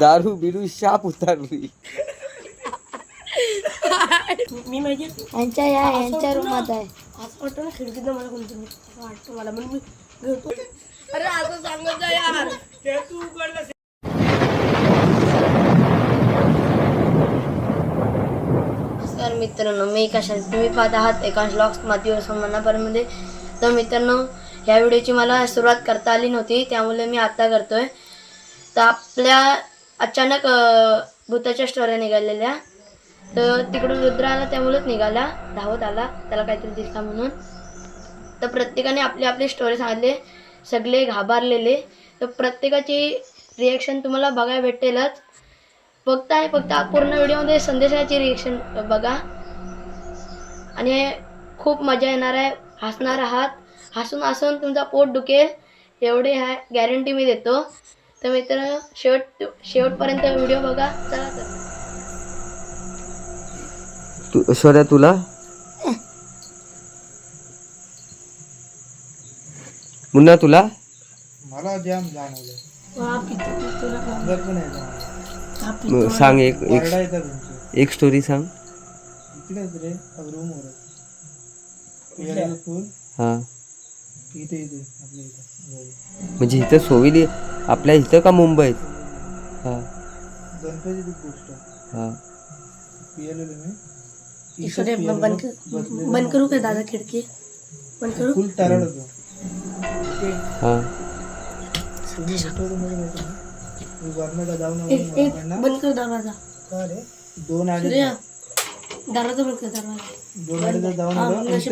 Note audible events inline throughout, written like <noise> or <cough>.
दारू बिरू शाप उतारली. मी माहिती यांच्या या यांच्या रूमात आहे. असं वाटतं ना खिडकीतनं मला असं वाटतं मला म्हणून मी घेतो. अरे असं सांगत जा यार. नमस्कार मित्रांनो मी कशा तुम्ही पाहत आहात एकांश ब्लॉग्स मातीवर संबंधापर्यंत. तर मित्रांनो ह्या व्हिडिओची मला सुरुवात करता आली नव्हती त्यामुळे मी आत्ता करतोय. तर आपल्या अचानक भूताच्या स्टोऱ्या निघालेल्या. तर तिकडून रुद्र आला त्यामुळेच निघाला धावत आला. त्याला काहीतरी दिसला म्हणून. तर प्रत्येकाने आपली आपली स्टोरी सांगितले. सगळे घाबरलेले. तर प्रत्येकाची रिॲक्शन तुम्हाला बघायला भेटेलच. फक्त आहे फक्त पूर्ण व्हिडिओमध्ये संदेशाची रिॲक्शन बघा. आणि खूप मजा येणार आहे. हसणार आहात. हसून हसून तुमचा पोट दुखेल. एवढे आहे गॅरंटी मी देतो. तर मित्र शेवट शेवटपर्यंत व्हिडिओ बघा. चला तर. तू ऐश्वर्या तुला? मुन्ना तुला? मला जाम जाणवलं. सांग एक एक एक स्टोरी सांग. इकडेच रे रूम वर हा. इथे इथे. म्हणजे इथं सोविली आपल्या इथं का मुंबईत? हा. गणपतीची गोष्ट. हा. पियालेलो मी. इकडे बंद बंद कर- काय दादा खिडकी? बंद करू? फुल होतो. हा. जाऊन बंद कर दरवाजा का रे? दोन अडीच सूर्या दरवाजा बंद कर दरवाजा दोन अडीच जाऊन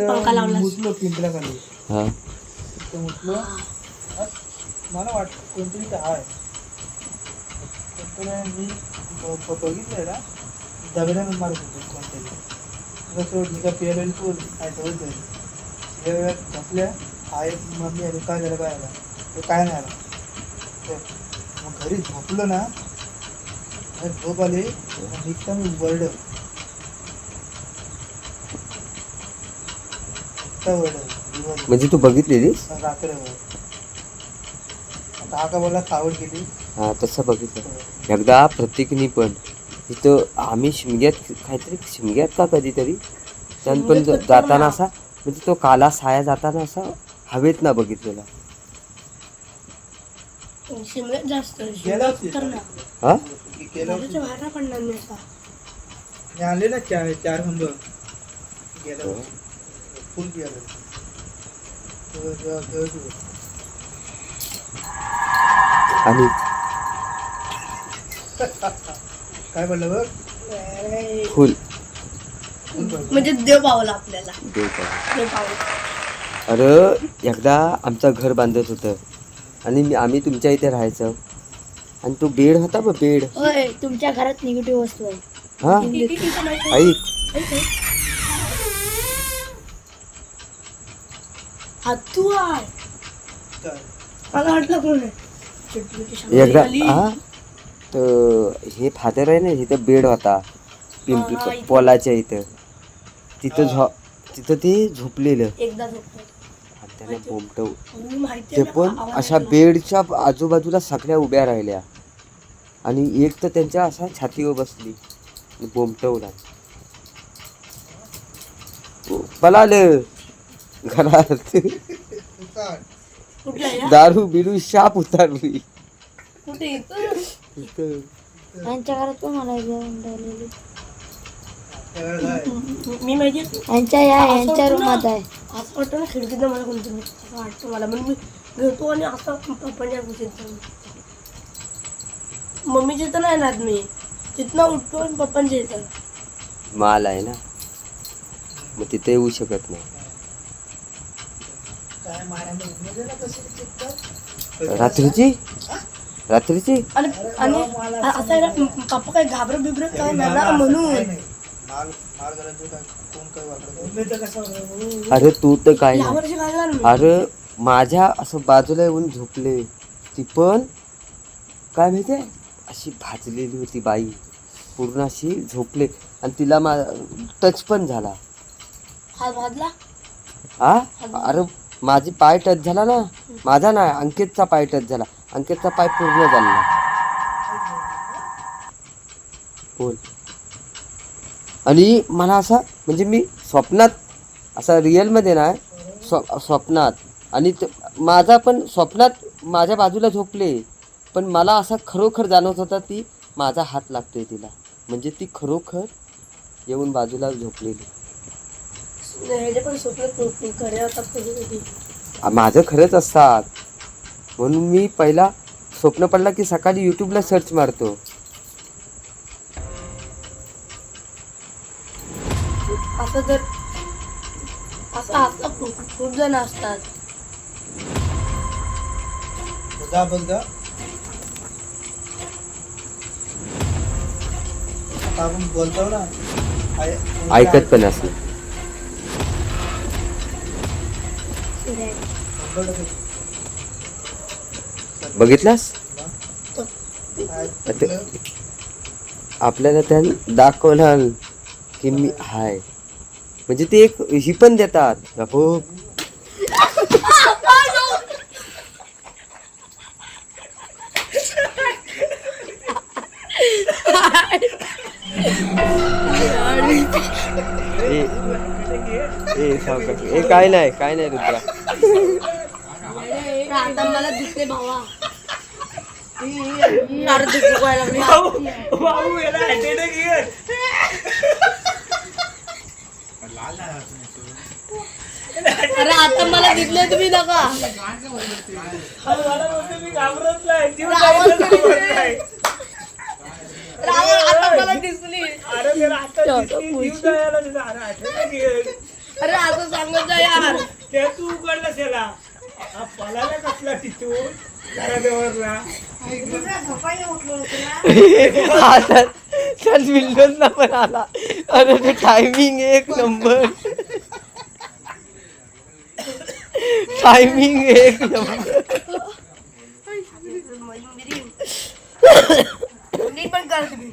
पंखा लावलास. मुतलो पिंपऱ्याखाली हा. "अस, मला वाट कोणतरी इथं आहे. कोणतरी मी ना दगडानं मारत होतो कोणतरी. कसं मी का पियालेली फुल काय ठेवत या वेळात घातल्या आहे मम्मी आली काय झालं काय आला. ते काय नाही आला. तर मग घरी झोपलो ना झोप आली निघता मी वरड. वरड म्हणजे तू बघितलेलीस? रात्रभर. सावड गेली. हा तसं बघितलं. एकदा प्रत्येकीने पण इथं आम्ही शिमग्यात काहीतरी शिमग्यात का कधीतरी? त्यान पण जाताना असा म्हणजे तो काला साया जाताना असा हवेत ना बघितलेला. शिमल्यात जास्त गेला हा? गेलो घराच्या बाहेर नाही पडणार नाही आता मी आणले ना चार चार खंब गेलो फुल गेलो आणि काय बघ? फुल. म्हणजे देव पावला आपल्याला. देव पाव. देव पावला. अरे एकदा आमचं घर बांधत होतं. आणि मी- आम्ही तुमच्या इथे राहायचं. आणि तो बेड होता बघ बेड. होय तुमच्या घरात निगेटिव्ह वस्तू आहे. हा? ऐक ऐक, ऐक. हा तू आहे काय? मला वाटलं कोण आहे? एकदा आली. हा? तर हे फादर आहे ना इथं बेड होता. पिंपरी इथं. पोलाच्या इथं. तिथं झो तिथं ते झोपलेलं. मी माहिती ते आहे पण अशा. बेडच्या आजूबाजूला सगळ्या उभ्या राहिल्या. आणि एक तर त्यांच्या असा छातीवर बसली. बोमटवला पळालं घरात. <laughs> दारू बिरू शाप उतारली. कुठे. यांच्या घरात पण मला घेऊन राहिलेली? मी माहिती यांच्या या यांच्या. रूमात आहे. असं वाटतं ना खिडकीतनं मला कोणतरी असं वाटतं मला म्हणून मी घेतो आणि असं पप्पांच्या जाऊन मम्मीच्या इथं नाही ना मी तिथनं उठतो आणि पप्पांच्या इथं. माल आहे ना. मग तिथे येऊ शकत नाही. काय मारायला उठलं ना कसं चित्त? रात्रीची? रात्रीची? आणि आणि असं आहे ना पप्पा काय घाबर बिबर काय नाही ना म्हणून. अरे तू तर काय अरे माझ्या असं बाजूला येऊन झोपले. ती पण काय माहितीये अशी भाजलेली होती बाई. पूर्ण अशी झोपले. आणि तिला मा टच पण झाला. हात भाजला? हा अरे माझी पाय टच झाला ना माझा ना अंकितचा पाय टच झाला. अंकितचा पाय पूर्ण झाला. बोल. आणि मला असं म्हणजे मी स्वप्नात असं रिअलमध्ये ना स्व स्वप्नात आणि माझा पण स्वप्नात माझ्या बाजूला झोपले पण मला असा खरोखर जाणवत होता ती माझा हात लागतोय तिला. म्हणजे ती खरोखर येऊन बाजूला झोपलेली. ह्याचे पण स्वप्न खरे होतात कधी कधी? आ- माझं खरंच असतात. म्हणून मी पहिला स्वप्न पडला की सकाळी यूट्यूबला सर्च मारतो. असं जर असं खूप खूप जण असतात. बघ आता आपण बोलतो ना. ऐकत पण असलं बघितलास? आपल्याला त्या दाखवलं की मी हाय. म्हणजे ते एक ही पण देतात. हो ए सावकाश. ए काय नाही काय नाही रुद्रा आता मला दिसले भावा. अरे दुखू व्हायला लागली. अरे आता मला दिसले तुम्ही नका. रावण आता मला दिसली. अरे असं सांगत जा यार ते तू उघडलास याला हा पळाला कसला तिथून घराजवळला <laughs> आता त्यात विंडोजला पण आला. अरे ते टायमिंग एक नंबर टायमिंग एक नंबर मी पण करते. मी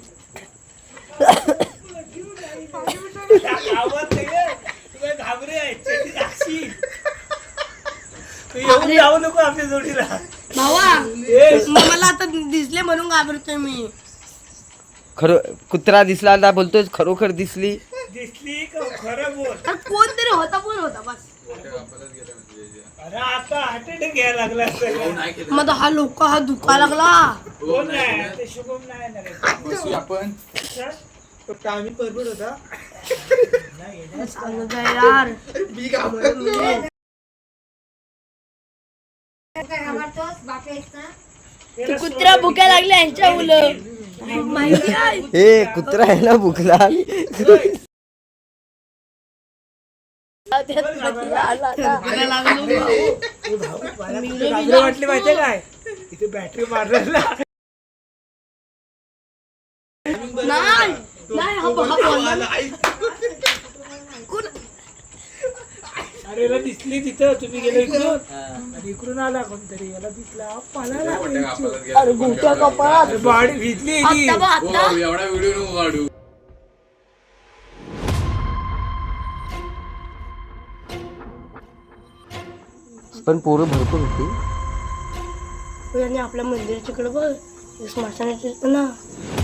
गावात नाही आहे. तू काय घाबरे आहे. चेटी लागशील. तू येऊन जाऊ नको आपल्या जोडीला. भावा मला आता दिसले म्हणून घाबरतोय मी. खरं कुत्रा दिसला ना बोलतोय खरोखर दिसली? दिसली का? खरं बोल. अरे कोणतरी होता पण होता बस. अरे आता हार्ट अटॅक घ्यायला लागला असेल. मग हा लोक हा दुखा लागला. कोण नाही ते शुभम नाही येणार आहे. चल. फक्त आम्ही परबड होता. सांगत आहे यार. कुत्रा भुक्या लागल्या यांच्या मुलं. आहे? हे कुत्रा भाऊ, मला कुठे घाबरं वाटली माहितीये काय इथे बॅटरी नाही नाही हा बघा बोलला अरे याला दिसली तिथं. तुम्ही गेलो इकडून? आणि इकडून आला कोणतरी. याला दिसला. अरे कपाळात अरे बाडी भिजली ती. आता बघ आता. एवढा व्हिडिओ नको काढू. पण पोरं भरपूर होती. आणि आपल्या मंदिराच्याकडे बघ. एक स्मशानाची ना.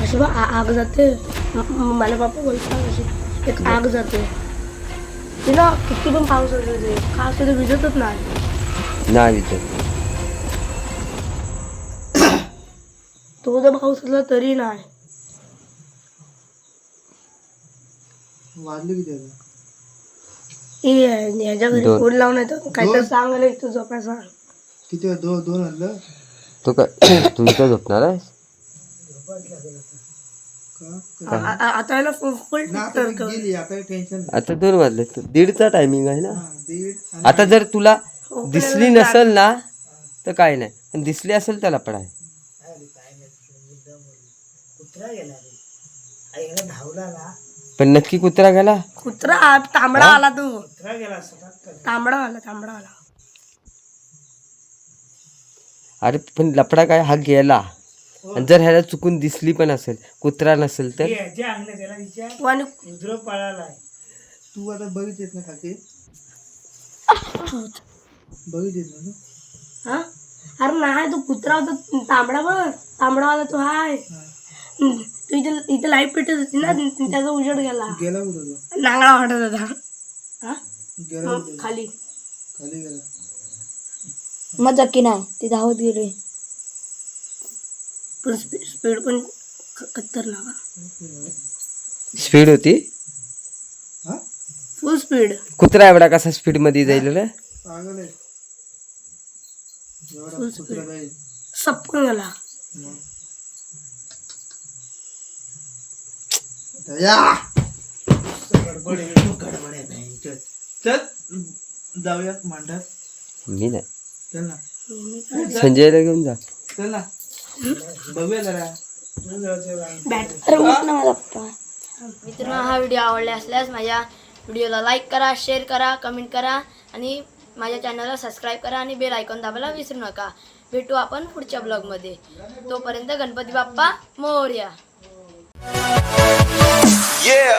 अशी बघ आ- आग जाते. म- म- मला बापा बोलतात अशी. एक आग जाते. ती ना किती पण पाऊस असू दे का असू दे विजतच नाही. नाही विचार <coughs> तो जर पाऊस असला तरी नाही. वाजले किती आता? ए, ह्याच्या घरी दोन. फोन लावून येतो. काहीतरी सांग आलं तू झोपाय सांग किती? वेळ? दोन दोन आणलं? तो काय <coughs> तू इथं झोपणार आहेस? आता आता दोन वाजले दीडचा टायमिंग आहे ना? हा, आता जर तुला दिसली नसेल ना तर काय नाही. पण दिसली असेल त्याला पडाय पण नक्की कुत्रा गेला? कुत्रा तांबडा आला तू. कुत्रा गेला असता तांबडा आला तांबडा आला. अरे पण लपडा काय? हा गेला. आणि जर ह्याला चुकून दिसली पण असेल कुत्रा नसेल तर? हे त्याला विचार. तू आणि आता बघितलेस ना खाते? बघितलेस ना तू? हा? अरे नाही तू कुत्रा होता. तांबडा बघ. तांबडा आला तू हाय. तू इथे इथे लाइट पेटत होती ना त्याचा उजेड गेला. गेला कुठं तो? नांगळा वाटत होता. हा? गेला मग कुठं खाली. खाली गेला. मग जक्की नाही ती धावत गेली. पण स्पीड पण ख- खतरनाक हा. स्पीड होती? हा? फुल स्पीड कुत्रा एवढा कसा स्पीडमध्ये जाईल रे? पागल आहे एवढा Full कुत्रा जाईल. सपकन गेला मग. दया गडबड आहे, गडबड आहे नाही. चल चल जाऊया मांडत मी नाही. चल ना. संजयला घेऊन जा. चल ना. मित्रांनो हा व्हिडिओ आवडला असल्यास माझ्या व्हिडिओला लाईक करा शेअर करा कमेंट करा आणि माझ्या चॅनलला सबस्क्राईब करा आणि बेल ऐकून दाबायला विसरू नका. भेटू आपण पुढच्या ब्लॉगमध्ये तोपर्यंत गणपती बाप्पा मोर्या. Yeah.